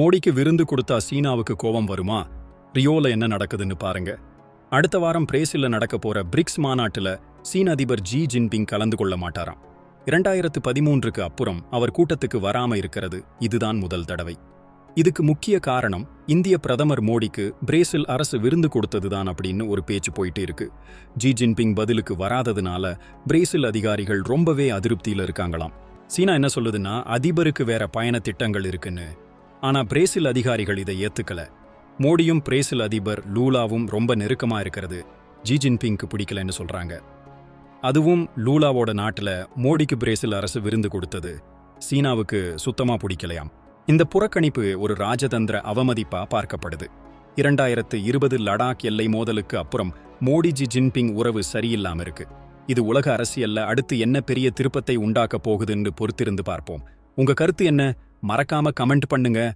மோடிக்கு விருந்து கொடுத்தா சீனாவுக்கு கோபம் வருமா? ரியோல என்ன நடக்குதுன்னு பாருங்க. அடுத்த வாரம் பிரேசில்ல நடக்க போற பிரிக்ஸ் மாநாட்டுல சீன அதிபர் ஜி ஜின்பிங் கலந்து கொள்ள மாட்டாராம். இரண்டாயிரத்து பதிமூன்றுக்கு அப்புறம் அவர் கூட்டத்துக்கு வராம இருக்கிறது இதுதான் முதல் தடவை. இதுக்கு முக்கிய காரணம் இந்திய பிரதமர் மோடிக்கு பிரேசில் அரசு விருந்து கொடுத்ததுதான் அப்படின்னு ஒரு பேச்சு போயிட்டு இருக்கு. ஜி ஜின்பிங் பதிலுக்கு வராததுனால பிரேசில் அதிகாரிகள் ரொம்பவே அதிருப்தியில இருக்காங்களாம். சீனா என்ன சொல்லுதுன்னா அதிபருக்கு வேற பயண திட்டங்கள் இருக்குன்னு ஆனா பிரேசில் அதிகாரிகள் இதை ஏத்துக்கல. மோடியும் பிரேசில் அதிபர் லூலாவும் ரொம்ப நெருக்கமா இருக்கிறது. ஜி ஜின்பிங்க்கு பிடிக்கலன்னு சொல்றாங்க. அதுவும் லூலாவோட நாட்டுல மோடிக்கு பிரேசில் அரசு விருந்து கொடுத்தது. சீனாவுக்கு சுத்தமா பிடிக்கலையாம். இந்த புறக்கணிப்பு ஒரு ராஜதந்திர அவமதிப்பா பார்க்கப்படுது. இரண்டாயிரத்து இருபது லடாக் எல்லை மோதலுக்கு அப்புறம் மோடி ஜி ஜின்பிங் உறவு சரியில்லாம இருக்கு. இது உலக அரசியல்ல அடுத்து என்ன பெரிய திருப்பத்தை உண்டாக்கப் போகுதுன்னு பொறுத்திருந்து பார்ப்போம். உங்க கருத்து என்ன? மறக்காம கமெண்ட் பண்ணுங்க.